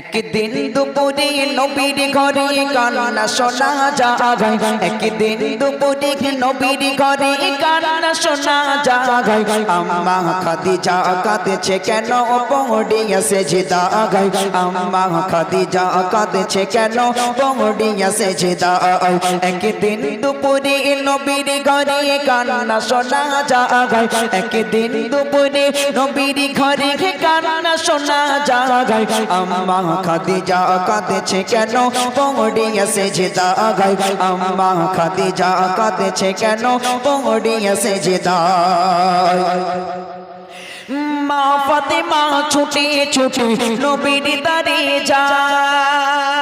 একদিন দুপুরে নবীর ঘরে কান্না শোনা যায়। একদিন দুপুরে নবীর ঘরে কান্না শোনা যায়। আম্মা খাদিজা কাঁদেছে কেন? পৌড়িয়াছে জিদা গাই আম্মা খাদিজা কাঁদেছে কেন? পৌড়িয়াছে জিদা একদিন দুপুরে নবীর ঘরে কান্না শোনা যায়। একদিন দুপুরে নবীর ঘরে কান্না শোনা যায়। আম্মা খাদিজা কাঁদেছে কেন? পৌড়িয়াছে জিদা গাই আম্মা খাদিজা কাঁদেছে কেন? পৌড়িয়াছে জিদা মা ফাতেমা ছুটে ছুটে নবীর দাঁড়িয়ে যায়।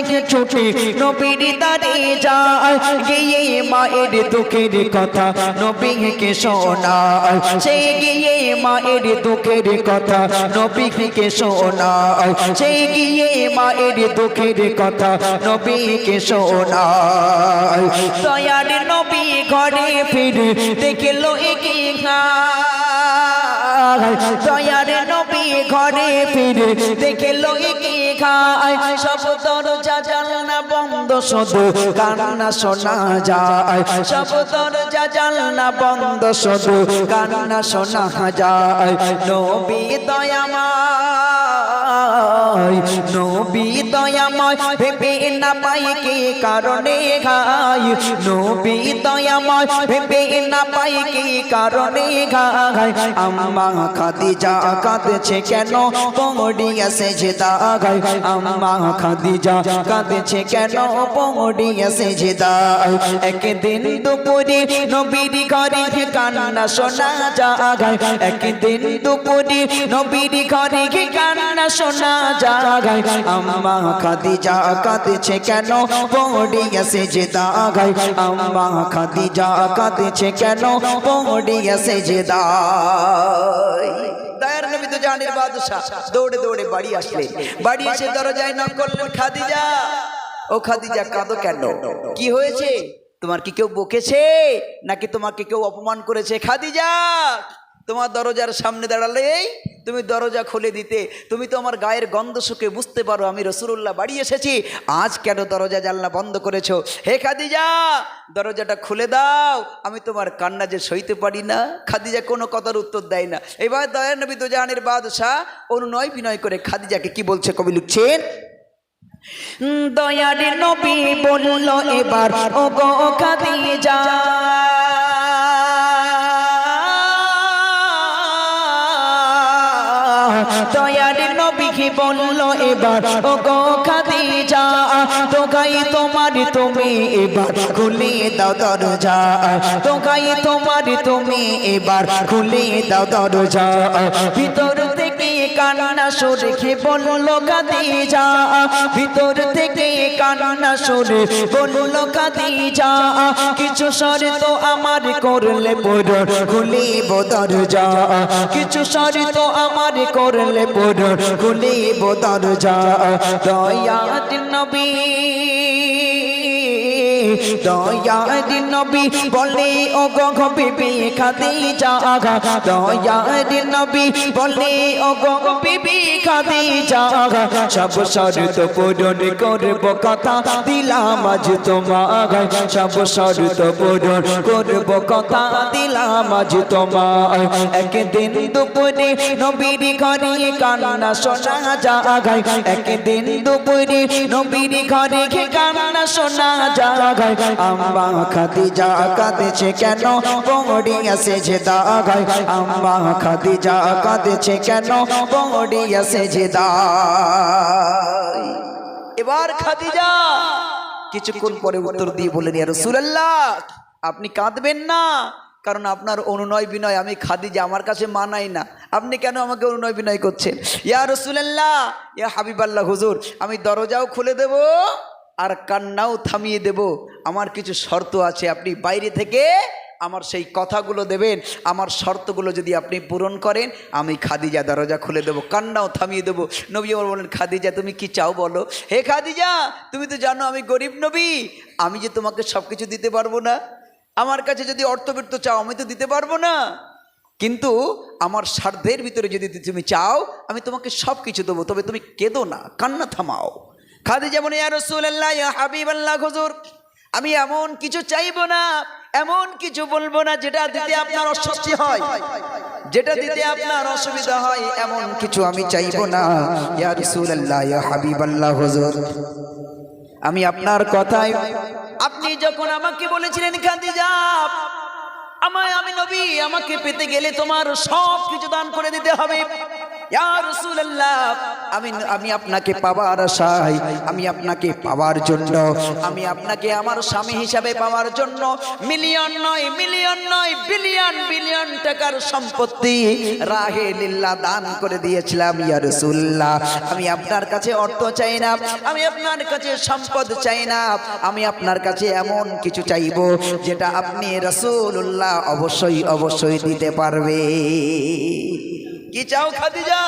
ছুটে ছুটে নবীর দারে যায়। গিয়ে মায়ের দুঃখের কথা নবীকে শোনায়। সে গিয়ে মায়ের দুঃখের কথা নবীকে শোনায়। সে গিয়ে মায়ের দুঃখের কথা নবীকে শোনায়। দয়ার নবী ঘরে ফিরে দেখল দয়ার নবী ঘরে ফিরে দেখল এগিয়ে খায় সব দরজা জানলা বন্ধ শুধু কান্না শোনা যায়। সব দরজা জানলা বন্ধ শুধু কান্না শোনা যায়। নবী দয়াময়, নবী দয়াময়, ভেবে না পাই কি কারণে ঘাই। নবী দয়াময়, ভেবে না পাই কি কারণে ঘাই। আম্মা খাদিজা কাঁদছে কেন? পৌড়িয়াছে যে দাগাই। আম্মা খাদিজা কাঁদছে কেন? পৌড়িয়াছে যে দাগাই। একদিন দুপুরে নবীর ঘরে কান্না শোনা জাগাই। একদিন দুপুরে নবীর ঘরে কান্না শোনা জাগাই। আম্মা খাদিজা কাঁদছে কেন? পৌড়িয়াছে যে দাগাই আম্মা খাদিজা কাঁদছে কেন? পৌড়িয়াছে যে নবী তো দৌড়ে দৌড়ে বাড়ি বাড়ি এসে দরজায় ও কাঁদো কি হয়েছে? তোমার কি কেউ বকেছে? নাকি তোমাকে কেউ অপমান করেছে? খাদিজা, তোমার দরজার সামনে দাঁড়ালেই তুমি দরজা খুলে দিতে, তুমি তো আমার গায়ের গন্ধ শুকে বুঝতে পারো আমি রসুল্লাহ বাড়ি এসেছি, আজ কেন দরজা জানলা বন্ধ করেছ? হে খাদিজা, দরজাটা খুলে দাও, আমি তোমার কান্না যে সইতে পারি না, খাদিজা কোনো কথার উত্তর দেয় না। এবার দয়া নবী দোজাহানের বাদশাহ অনুনয় বিনয় করে খাদিজাকে কি বলছে কবি লিখছেন? দয়ার নবী বলল এবার ও গো খাদিজা। দয়ার নবীকে বলল, এবার ও গো খাদিজা তোকাই তোমার তুমি এবার খুলে দাও দরজা তোকাই তোমার তুমি এবার খুলে দাও দরজা, ভিতর থেকে কান্না সরে বলল খাদিজা ভিতর থেকে কান্না সরে বলল যা কিছু সরে তো আমার করলে পড় খুলে দরজা। কিছু সরে তো আমার করলে পড় খুলে দরজা। দয়াত নবী। দয়ার নবী বলে ও গো বিবি খাদিজা দয়ার নবী বলে ও গো বিবি খাদিজা সব শর্ত পূরণ করব কথা দিলাম আজ তোমার সব শর্ত পূরণ করব কথা দিলাম আজ তোমার একদিন দুপুরে নবীর ঘরে কান্না শোনা জাগাই একদিন দুপুরে নবীর ঘরে কান্না শোনা জাগাই কাঁদেছে কেন? পৌড়িয়াছে যে দাগাই আম্মা খাদিজা কাঁদেছে কেন? এবার কিছুক্ষণ পরে উত্তর দিয়ে বলেন আপনি কাঁদবেন না, কারণ আপনার অনুনয় বিনয় আমি খাদিজা আমার কাছে মানাই না। আপনি কেন আমাকে অনুনয় বিনয় করছেন? ইয়া রসুলাল্লাহ, ইয়া হাবিবাল্লাহ হুজুর, আমি দরজাও খুলে দেব আর কান্নাও থামিয়ে দেব। আমার কিছু শর্ত আছে, আপনি বাইরে থেকে আমার সেই কথাগুলো দেবেন। আমার শর্তগুলো যদি আপনি পূরণ করেন, আমি খাদিজা দরজা খুলে দেবো, কান্নাও থামিয়ে দেবো। নবী আমার বলেন খাদিজা, তুমি কি চাও বলো? হে খাদিজা, তুমি তো জানো আমি গরিব নবী, আমি যে তোমাকে সব কিছু দিতে পারব না। আমার কাছে যদি অর্থবৃত্ত চাও, আমি তো দিতে পারব না। কিন্তু আমার স্বার্থের ভিতরে যদি তুমি চাও, আমি তোমাকে সব কিছু দেবো, তবে তুমি কেঁদো না, কান্না থামাও। খাদি যেমন ইয়া ইয়া আমি এমন কিছু চাইব না, এমন কিছু বলব না যেটা দিতে আপনার অস্বস্তি হয়। যেটা দিতে আপনার অসুবিধা হয়, এমন কিছু আমি চাইব না। ইয়া রসুল্লাহ ইয়া হাবিব আল্লাহ হুজুর, আমি আপনার কথায় আপনি যখন আমাকে বলেছিলেন, খাদিজা, আমায় আমি নবী, আমাকে পেতে গেলে তোমার সব কিছু দান করে দিতে হবে। রাসূলুল্লাহ আমি আমি আপনাকে পাওয়ার আশায়, আমি আপনাকে পাওয়ার জন্য, আমি আপনাকে আমার স্বামী হিসাবে পাওয়ার জন্য, মিলিয়ন নয় মিলিয়ন নয়, বিলিয়ন বিলিয়ন টাকার সম্পত্তি রাহে লিল্লাহ দান করে দিয়েছিলাম, ইয়া রাসূলুল্লাহ। আমি আপনার কাছে অর্থ চাই না, আমি আপনার কাছে সম্পদ চাই না, আমি আপনার কাছে এমন কিছু চাইব যেটা আপনি রাসূলুল্লাহ অবশ্যই অবশ্যই দিতে পারবে কি চাও, খাদিজা?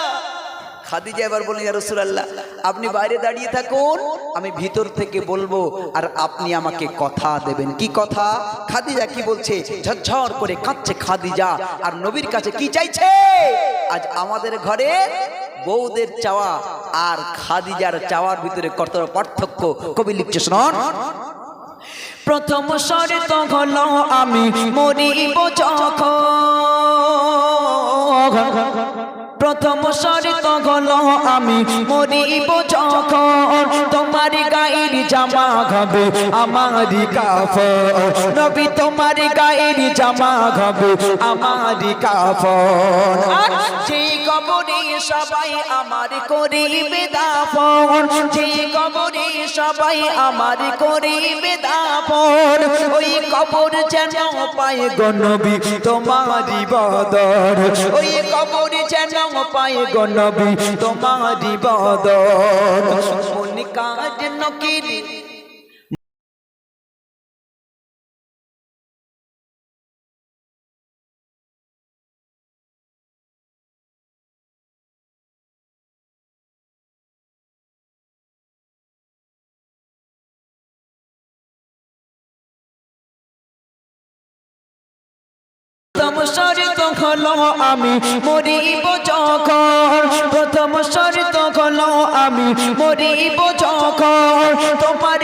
খাদিজা এবার বলেন ইয়া রাসূলুল্লাহ, আপনি বাইরে দাঁড়িয়ে থাকুন, আমি ভিতর থেকে বলব, আর আপনি আমাকে কথা দেবেন। কি কথা? খাদিজা কি বলছে? ঝরঝর করে কাঁদছে খাদিজা, আর নবীর কাছে কি চাইছে? আজ আমাদের ঘরে বৌদের চাওয়া, আর খাদিজার চাওয়ার ভিতরে কত পার্থক্য। কবি লিখছে, শুনুন। প্রথম শর্ত হলো, আমি মরিব যখন। প্রথম শর্ত গল আমি, মরিব যখন তোমার গায়ের জামা খাবে আমারি কাফ নবী তোমার গায়ের জামা খাবে আমারি কাফ সেই কবরে সবাই আমার করিবে দাফন। যে কবরে সবাই আমার করিবে দাফন। ওই কবর যেন পায় গনবী তোমারই বদর। ওই কবর যেন পায় গনবী তোমারই বদর। মন কাজ নকির প্রথম শর্ত হলো আমি মরিব যখন। প্রথম শর্ত হলো আমি মরিব যখন। তোমার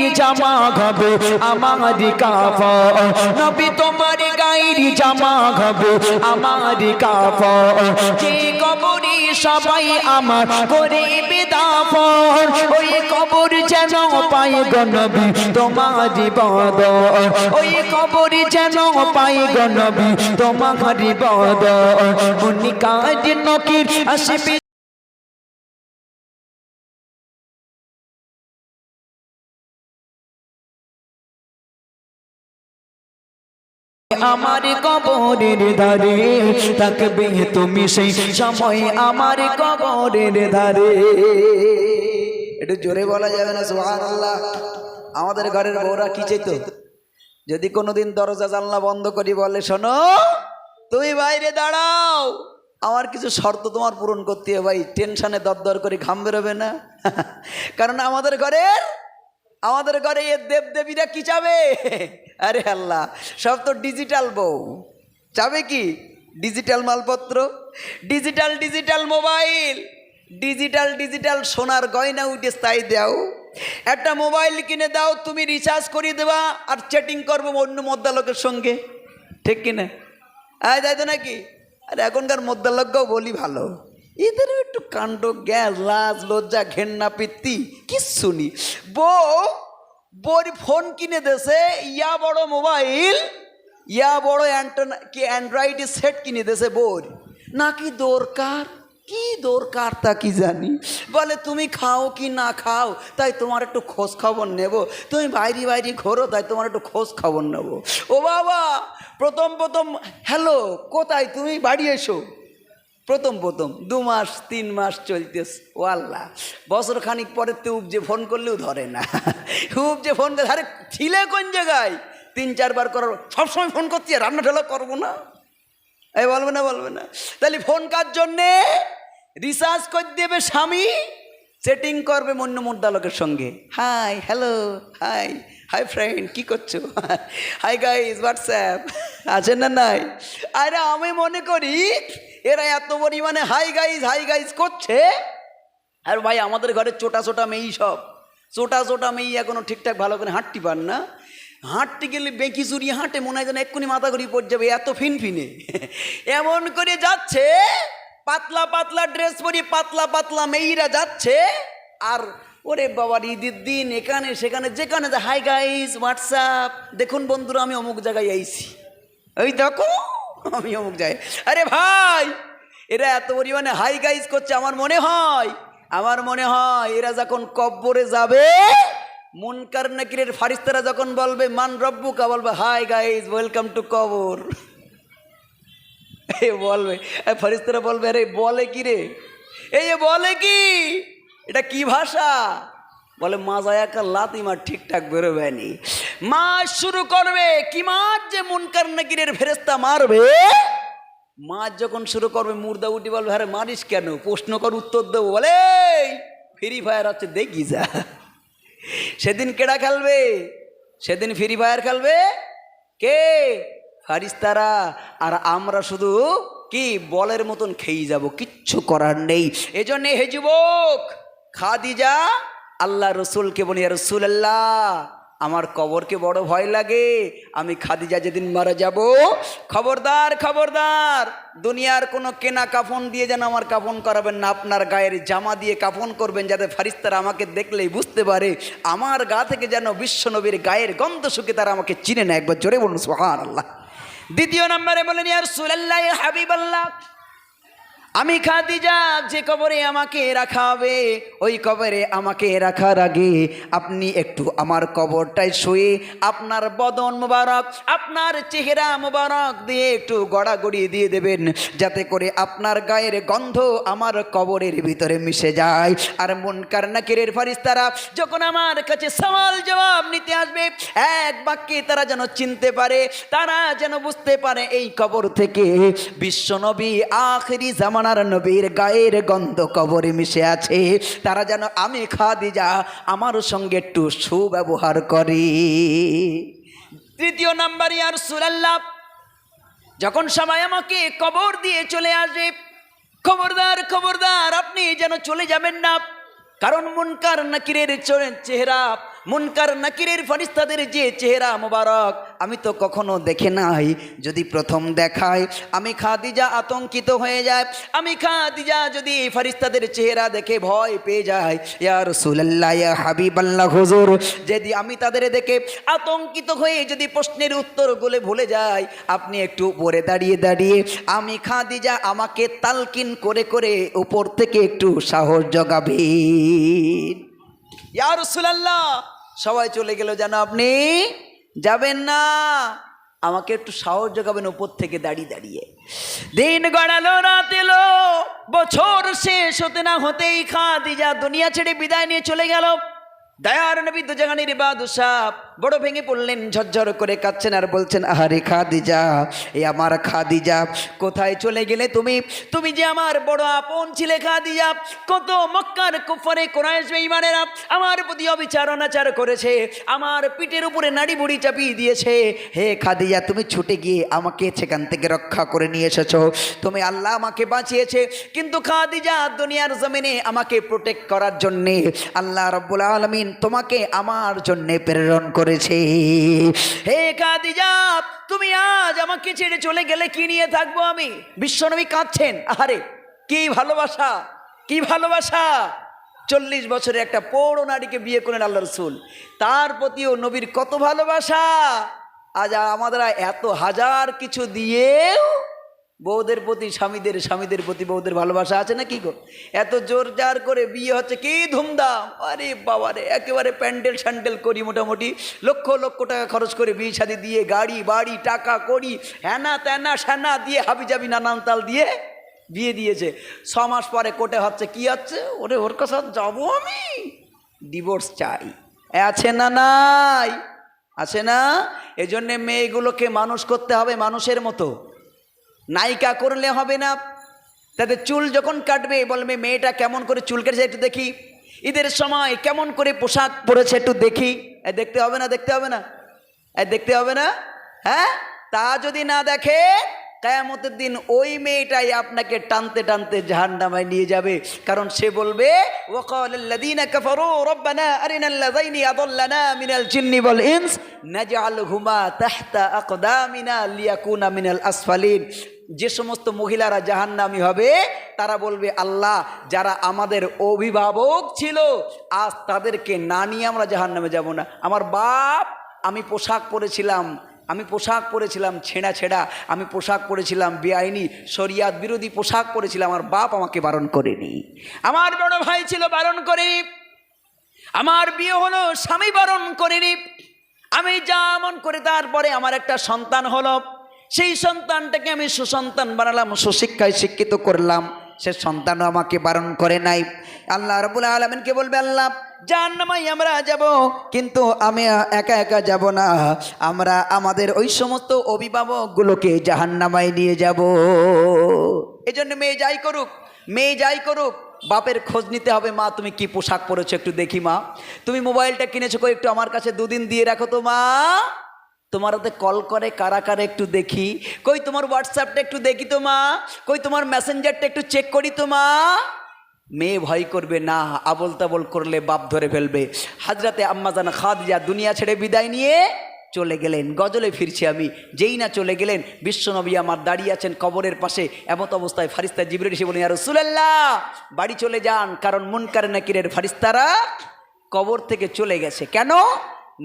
গায়ের জামা ঘবে, আমার কাফন নবী তোমার গায়ের জামা ঘবে, আমার কাফন যে কবরে সবাই আমার করিবে দাফন ওই কবর যেন পাই গনবী তোমার বদর ওই কবর যেন পাই গনবী তোমার বদর মুনি কাজ নকির আসবে আমার কবরের ধারে থাকবে তুমি সেই সময় আমার কবরের ধারে। একটু জোরে বলা যাবে না সোহান আল্লাহ আমাদের ঘরের বউরা কি চাইতো? যদি কোনোদিন দরজা জানলা বন্ধ করি বলে, শোনো, তুমি বাইরে দাঁড়াও। আমার কিছু শর্ত তোমার পূরণ করতে হবে ভাই। টেনশনে দরদর করে ঘাম বেরোবে না। কারণ আমাদের ঘরের, আমাদের ঘরে এ দেব দেবীরা কি চাবে? আরে আল্লাহ, সব তো ডিজিটাল বউ। চাবে কি? ডিজিটাল মালপত্র? Digital digital mobile digital digital সোনার গয়না উঠে তাই দাও। একটা মোবাইল কিনে দাও, তুমি রিচার্জ করিয়ে দেবা, আর চ্যাটিং করব অন্য মদ্দা লোকের সঙ্গে। ঠিক কিনা আয় তাই তো নাকি? আর এখনকার মদ্দা লোককেও বলি ভালো। এদের একটু কাণ্ড, গ্যাস, লাজ, লজ্জা, ঘেন্না, পিত্তি, কিচ্ছু নি বউ বউর ফোন কিনে দেছে, ইয়া বড় মোবাইল, ইয়া বড় কি অ্যান্ড্রয়েড সেট কিনে দেছে বউর নাকি দরকার? কি দরকার তা কি জানি? বলে, তুমি খাও কি না খাও, তাই তোমার একটু খোঁজ খবর নেব। তুমি বাইরে বাইরে ঘোরো, তাই তোমার একটু খোঁজ খবর নেব। ও বাবা, প্রথম প্রথম, হ্যালো, কোথায়? তুমি বাড়ি এসো। প্রথম প্রথম, দু মাস, তিন মাস চলতেস ও আল্লাহ বছর খানিক পরের তো উপজে ফোন করলেও ধরে না। উপজে ফোন করে, আরে ছিলে কোন জায়গায়? তিন চারবার করার, সবসময় ফোন করছি রান্না ঢালা করব না। এই বলবে না বলবে না। তাহলে ফোন কার জন্যে? রিসার্চ করে দেবে স্বামী। সেটিং করবে মন্য মুদ্দালকের সঙ্গে। Hi hello hi hi friend কি করছ? হাই গাইজ হোয়াটসঅ্যাপ আছে না নাই? আরে আমি মনে করি এরা এত পরিমাণে হাই গাইজ হাই গাইজ করছে? আর ভাই, আমাদের ঘরে ছোটা ছোটা মেয়েই সব। ছোটা ছোটা মেয়ে এখনও ঠিকঠাক ভালো করে হাঁটতে পার না। হাঁটতে গেলে বেঁকি চুরি হাঁটে, মনে হয় যেন এক্ষুনি মাথা ঘুরি পড়ে যাবে, এত ফিনফিনে। এমন করে যাচ্ছে, পাতলা পাতলা ড্রেস পরিয়ে পাতলা পাতলা মেয়েরা যাচ্ছে। আর ওরে বাবার ঈদের দিন এখানে, সেখানে, যেখানে হাই গাইজ হোয়াটসঅ্যাপ দেখুন বন্ধুরা, আমি অমুক জায়গায় আইছি। ওই দেখো। আমি অমুক যাই। আরে ভাই, এরা এত পরিমাণে হাই গাইজ করছে, আমার মনে হয়, আমার মনে হয় এরা যখন কব্বরে যাবে, মুনকার নাকিরের ফারিস্তারা যখন বলবে, মান রব্বুকা, বলবে হাই গাইজ ওয়েলকাম টু কবর। এ বলবে ফারিস্তারা বলবে, আরে বলে কি রে? এই বলে কি? এটা কি ভাষা? বলে মাজায় একটা লাতি মার ঠিকঠাক বেরোবে নি। মাছ শুরু করবে, কি মাছ যে মুনকার নাকিরের ফেরেস্তা মারবে? মাছ যখন শুরু করবে, মুর্দা উঠি বলবে, আরে মারিস কেন? প্রশ্ন কর, উত্তর দেবো। বলে ফ্রি ফায়ার হচ্ছে, দেখি যা। সেদিন কেডা খেলবে? সেদিন ফ্রি ফায়ার খেলবে? কে? ফারিস্তারা। আর আমরা শুধু কি, বলের মতন খেয়ে যাব, কিচ্ছু করার নেই। এজন্য হে যুবক, খাদিজা আল্লাহ রসুলকে বলি রসুল আল্লাহ আমার কবরকে বড় ভয় লাগে। আমি খাদিজা যেদিন মারা যাব, খবরদার খবরদার, দুনিয়ার কোনো কেনা কাফন দিয়ে যেন আমার কাফন করাবেন না। আপনার গায়ের জামা দিয়ে কাফন করবেন যাতে ফারিস্তারা আমাকে দেখলেই বুঝতে পারে। আমার গা থেকে যেন বিশ্বনবীর গায়ের গন্ধ শুকে তারা আমাকে চিনে না। একবার জোরে বলুন সোহান আল্লাহ দ্বিতীয় নম্বরে বলেন ইয়ার সুলাল্লাহ হাবিব আল্লাহ আমি খাদিজা, যে কবরে আমাকে রাখা হবে ওই কবরে আমাকে রাখার আগে আপনি একটু আমার কবরটায় শুয়ে আপনার বদন মোবারক, আপনার চেহারা মোবারক দিয়ে একটু গড়াগড়ি দিয়ে দেবেন, যাতে করে আপনার গায়ের গন্ধ আমার কবরের ভিতরে মিশে যায়। আর মন কারনাকিরের ফারিস্তারা যখন আমার কাছে সওয়াল জবাব নিতে আসবে, এক বাক্যে তারা যেন চিনতে পারে, তারা যেন বুঝতে পারে এই কবর থেকে বিশ্বনবী আখরি আখেরি জামানার নবীর গায়ের গন্ধ কবরে মিশে আছে। তারা যেন আমি খাদিজা, আমার সঙ্গে একটু সুব্যবহার করি। তৃতীয় নাম্বার ইয়ার সুরাল্লাহ যখন সবাই আমাকে কবর দিয়ে চলে আসে, খবরদার খবরদার, আপনি যেন চলে যাবেন না। কারণ মুনকার নাকিরের চেহারা মুনকার নাকিরের ফারিস্তাদের যে চেহারা মোবারক, আমি তো কখনো দেখে নাই। যদি প্রথম দেখায়, আমি খাদিজা আতঙ্কিত হয়ে যায়। আমি খাদিজা যদি ফারিস্তাদের চেহারা দেখে ভয় পেয়ে যায়। ইয়ার সুলাল্লাহ ইয়া হাবিবাল্লাহ, হুজুর, যদি আমি তাদের দেখে আতঙ্কিত হয়ে যদি প্রশ্নের উত্তরগুলো ভুলে যাই, আপনি একটু উপরে দাঁড়িয়ে দাঁড়িয়ে আমি খাদিজা আমাকে তালকিন করে করে উপর থেকে একটু সাহস জগাবেন। সবাই চলে গেল যেন আপনি যাবেন না। আমাকে একটু সাহস জোগাবেন উপর থেকে দাঁড়িয়ে দাঁড়িয়ে। দিন গড়ালো, রাত এলো, বছর শেষ হতে না হতেই খা খাদিজা দুনিয়া ছেড়ে বিদায় নিয়ে চলে গেল। দয়ার নবী দুজাহানির বাদশাহ বড় ভেঙে পড়লেন, ঝরঝর করে কাঁদছেন আর বলছেন, আহারে খাদিজা, এ আমার খাদিজা, কোথায় চলে গেলে তুমি? তুমি যে আমার বড় আপন ছিলে খাদিজা, কত মক্কার কুফরে কোরআশ বেঈমানেরা আমার প্রতি অবিচার, অনাচার করেছে, আমার পিঠের উপরে নাড়ি বুড়ি চাপিয়ে দিয়েছে। হে খাদিজা, তুমি ছুটে গিয়ে আমাকে সেখান থেকে রক্ষা করে নিয়ে এসেছ। তুমি আল্লাহ আমাকে বাঁচিয়েছে, কিন্তু খাদিজা দুনিয়ার জমিনে আমাকে প্রোটেক্ট করার জন্যে আল্লাহ রব্বুল আলমিন তোমাকে আমার জন্যে প্রেরণ করেছে। হে খাদিজা তুমি আজ আমাকে ছেড়ে চলে গেলে কি নিয়ে থাকব আমি? বিশ্বনবী কাঁদছেন। আরে কি ভালোবাসা কি ভালোবাসা। চল্লিশ বছরে একটা পৌড় নারীকে বিয়ে করেন আল্লাহ রসুল। তার প্রতিও নবীর কত ভালোবাসা। আজ আমাদের এত হাজার কিছু দিয়েও বউদের প্রতি, স্বামীদের স্বামীদের প্রতি বউদের ভালোবাসা আছে না কি গো? এত জোর জার করে বিয়ে হচ্ছে, কি ধুমধাম? আরে বাবারে, একেবারে প্যান্ডেল স্যান্ডেল করি মোটামুটি। লক্ষ লক্ষ টাকা খরচ করে বিয়ে শাদি দিয়ে গাড়ি, বাড়ি, টাকা করি হ্যানা ত্যানা স্যানা দিয়ে হাবি জাবি নানান তাল দিয়ে বিয়ে দিয়েছে। ছ মাস পরে কোটে হচ্ছে কি হচ্ছে ওরে, ওর কাছে যাব আমি? ডিভোর্স চাই। আছে না নাই? আছে না? এজন্যে মেয়েগুলোকে মানুষ করতে হবে মানুষের মতো। নায়িকা করলে হবে না। তাদের চুল যখন কাটবে, বলবে, মেয়েটা কেমন করে চুল কেটেছে একটু দেখি। ঈদের সময় কেমন করে পোশাক পরেছে একটু দেখি। দেখতে হবে না, দেখতে হবে না। দেখতে হবে না। হ্যাঁ? তা যদি না দেখে কেয়ামতের দিন ওই মেয়েটাই আপনাকে টানতে টানতে জাহান্নামায় নিয়ে যাবে। কারণ সে বলবে যে সমস্ত মহিলারা জাহান্নামি হবে, তারা বলবে, আল্লাহ, যারা আমাদের অভিভাবক ছিল, আজ তাদেরকে না নিয়ে আমরা জাহান্নামে যাব না। আমার বাপ, আমি পোশাক পরেছিলাম আমি পোশাক পরেছিলাম, ছেঁড়া ছেঁড়া। আমি পোশাক পরেছিলাম, বেআইনি, শরিয়াত বিরোধী পোশাক পরেছিলাম, আমার বাপ আমাকে বারণ করেনি। আমার বড় ভাই ছিল বারণ করেনি আমার বিয়ে হলো, স্বামী বারণ করেনি। আমি যেমন করে তারপরে আমার একটা সন্তান হলো। সেই সন্তানটাকে আমি সুসন্তান বানালাম, সুশিক্ষায় শিক্ষিত করলাম। সে সন্তানও আমাকে বারণ করে নাই। আল্লাহ রবুল আলমিনকে বলবে, আল্লাহ জাহান্নামাই আমরা যাব, কিন্তু আমি একা একা যাব না। আমরা আমাদের ওই সমস্ত অভিভাবকগুলোকে জাহান্নামায় নিয়ে যাব। এই জন্য মেয়ে যাই করুক, মেয়ে যাই করুক, বাপের খোঁজ নিতে হবে, মা, তুমি কি পোশাক পরেছো একটু দেখি, মা। তুমি মোবাইলটা কিনেছো একটু আমার কাছে দুদিন দিয়ে রাখো তো, মা। তোমার হাতে কল করে, কারা কারা একটু দেখি। কই, তোমার হোয়াটসঅ্যাপটা একটু দেখি তো মা। কই, তোমার মেসেঞ্জারটা একটু চেক করি তো মা। মেয়ে ভয় করবে, না, আবল তাবল করলে বাপ ধরে ফেলবে। হাজরাতে আম্মাজান খাদিজা দুনিয়া ছেড়ে বিদায় নিয়ে চলে গেলেন। গজলে ফিরছি আমি। যেই না চলে গেলেন, বিশ্বনবী আমার দাঁড়িয়ে আছেন কবরের পাশে। এমত অবস্থায় ফারিস্তা জিবরেল এসে বলেন আর রসুলাল্লাহ, বাড়ি চলে যান, কারণ মুনকার নাকিরের ফারিস্তারা কবর থেকে চলে গেছে। কেন?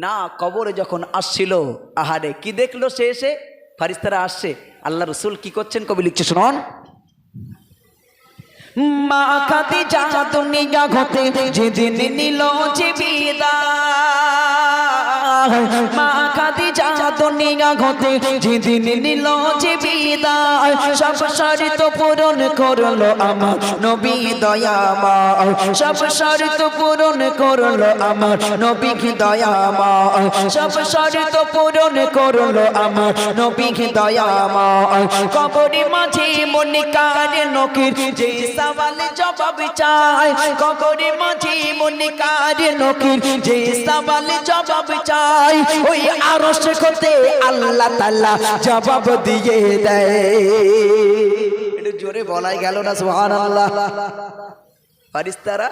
না, কবরে যখন আসছিল, আহারে কি দেখল সে এসে? ফারিস্তারা আসছে। আল্লাহ রসুল কি করছেন? কবি লিখছে, শুনুন। মা খাতি যা দুনিয়া ঘটে, যেদিন নিল যে বিদায়। মা খাতি যা দুনিয়া ঘটে, যেদিন নিল যে বিদায়, সব শর্ত পূরণ করল আমার নবী দয়াময়। সব শর্ত পূরণ করল আমার নবী দয়াময়। সব শর্ত পূরণ করল আমার নবী দয়াময়। কবরি মাঝে মনিকার নকির, যে সওয়াল জবাব চাই কবরি মাঝে মনিকার নকির, যে সওয়াল জবাব চাই ওই আরশ করতে আল্লাহ তাআলা জবাব দিয়ে দেয়। একটু জোরে বলাই গেল না, সুবহানাল্লাহ। ফারিস্তারা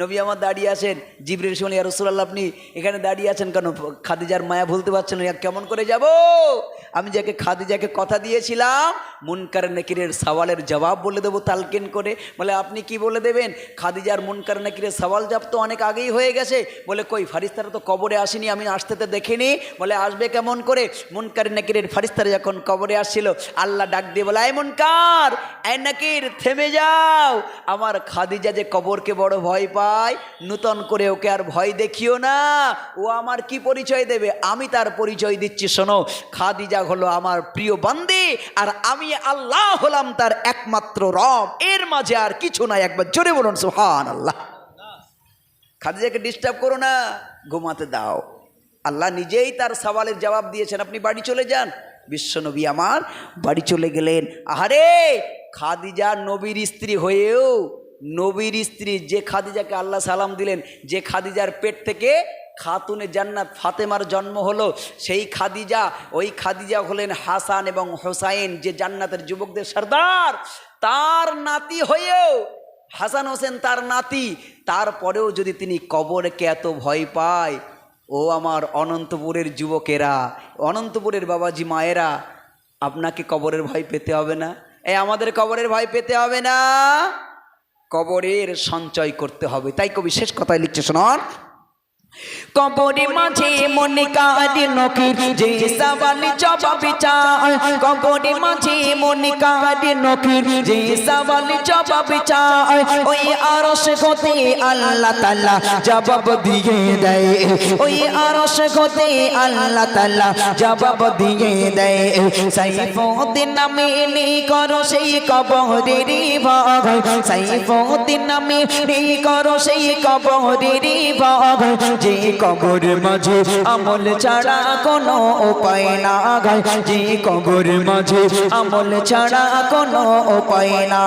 নবী আমার দাঁড়িয়ে আছেন। জিবরিল শুনে ইয়া রাসূলুল্লাহ, আপনি এখানে দাঁড়িয়ে আছেন কেন? খাদিজার মায়া ভুলতে পারছেন কেমন করে যাব? আমি যাকে, খাদিজাকে কথা দিয়েছিলাম, মুনকার নাকিরের সওয়ালের জবাব বলে দেবো তালকিন করে। বলে, আপনি কি বলে দেবেন? খাদিজার মুনকার নাকিরের সওয়াল জবাব তো অনেক আগেই হয়ে গেছে। বলে, কই ফারিস্তারা তো কবরে আসেনি, আমি আসতে তো দেখিনি। বলে, আসবে কেমন করে? মুনকার নাকিরের ফারিস্তারা যখন কবরে আসছিল, আল্লাহ ডাক দিয়ে বলে আয় মুনকার আয় নাকির, থেমে যাও। আমার খাদিজা যে কবরকে বড় ভয় পায় নূতন করে ওকে আর ভয় দেখিও না। ও আমার কি পরিচয় দেবে? আমি তার পরিচয় দিচ্ছি, শোনো। খাদিজা হলো আমার প্রিয় বান্দি, আর আমি আল্লাহ হলাম তার একমাত্র রব। এর মাঝে আর কিছু নাই। একবার জোরে বলুন সুহান আল্লাহ খাদিজাকে ডিস্টার্ব করো না, ঘুমাতে দাও। আল্লাহ নিজেই তার সওয়ালের জবাব দিয়েছেন, আপনি বাড়ি চলে যান। বিশ্বনবী আমার বাড়ি চলে গেলেন। আহারে, খাদিজা নবীর স্ত্রী হয়েও নবীর স্ত্রী যে খাদিজাকে আল্লাহ সালাম দিলেন, যে খাদিজার পেট থেকে খাতুনে জান্নাত ফাতেমার জন্ম হলো, সেই খাদিজা, ওই খাদিজা হলেন হাসান এবং হোসাইন, যে জান্নাতের যুবকদের সর্দার। তার নাতি হয়েও, হাসান হোসেন তার নাতি, তারপরেও যদি তিনি কবরকে এত ভয় পায়, ও আমার অনন্তপুরের যুবকেরা, অনন্তপুরের বাবাজি মায়েরা, আপনাকে কবরের ভয় পেতে হবে না? এ আমাদের কবরের ভয় পেতে হবে না? কবরের সঞ্চয় করতে হবে। তাই কবি শেষ কথায় লিখছে শোনন। কবরে মাঝে মনিকার নকির যে সওয়াল জবাব চাই কবরে মাঝে মনিকার নকির যে সওয়াল জবাব চাই ওই আরশ হতে আল্লাহ তাআলা জবাব দিয়ে দেয়। ওই আরশ হতে আল্লাহ তাআলা জবাব দিয়ে দেয়। সাইফুদ্দিন নামে নি করো সেই কবরের ভাগ। সাইফুদ্দিন নামে নি করো সেই কবরের ভাগ। যে কবর মাঝে, আমল ছাড়া কোনো উপায় না গায় যে কবর মাঝে, আমল ছাড়া কোনো উপায় না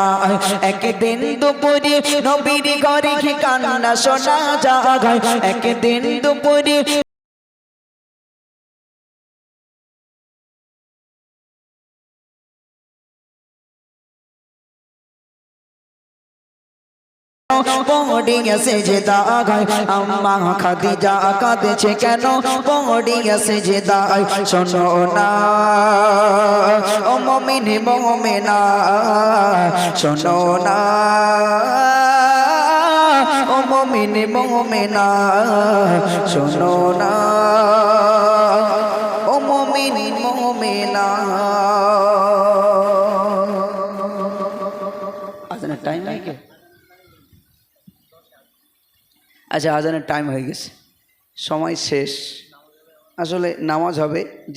একদিন দুপুরে নবীর ঘরে কান্না শোনা যায়। একদিন দুপুরে পড়িয়াছে যে দাগায় আম্মা খাদিজা কাঁদেছে কেন? পড়িয়াছে যে দাগায় শোনো না, ও মমিনে মমেনা, শোনো না, ও মমিনে মমেনা, শোনো না। আচ্ছা আজানের টাইম হয়ে গেছে। সময় শেষ। আসলে নামাজ হবে।